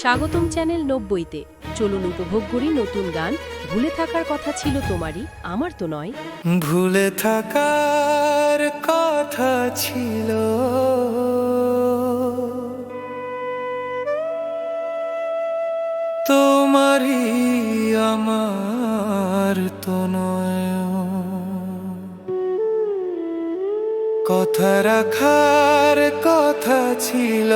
স্বাগতম চ্যানেল নব্বইতে। চলুন উপভোগ করি নতুন গান। ভুলে থাকার কথা ছিল তোমারই, আমার তো নয়। ভুলে থাকার কথা ছিল। তোমারই আমার তো নয়। কথা রাখার কথা ছিল।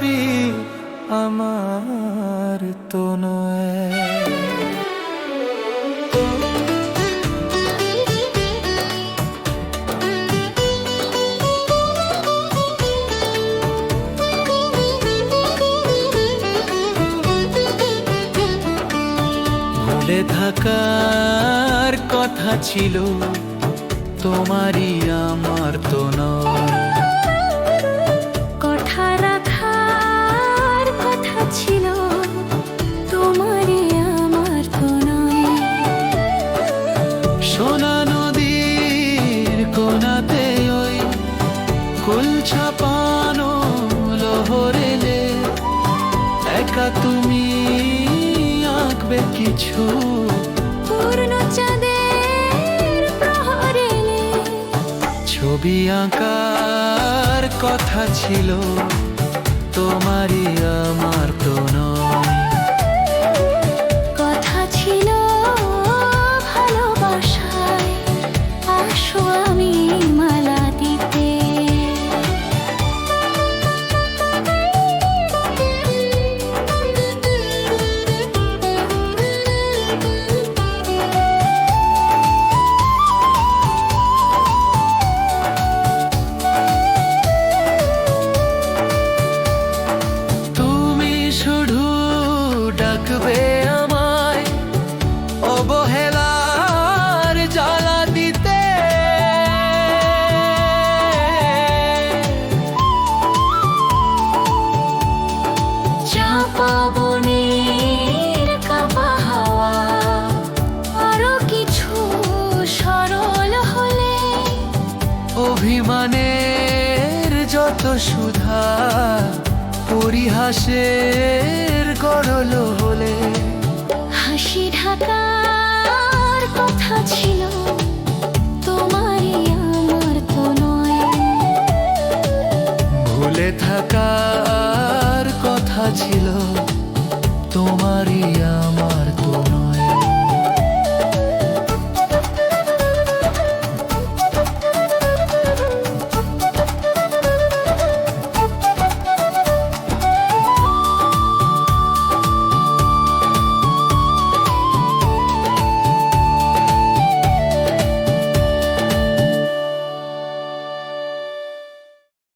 তোমারই আমার তো ভুলে থাকার কথা ছিল তোমারই আমার তো নয়। কুল ছাপানো লহরেলে একা তুমি আঁকবে কিছু। পূর্ণ চাঁদের প্রহরেলে ছবি আঁকার কথা ছিল তোমারই আমার অবহেলার জ্বালা দিতে। চাপা বনের কাপা হাওয়া আরও কিছু সরল হলে। অভিমানের যত সুধা পরিহাসের গরল হলে। হাসি ঢাকার থাকার কথা ছিল।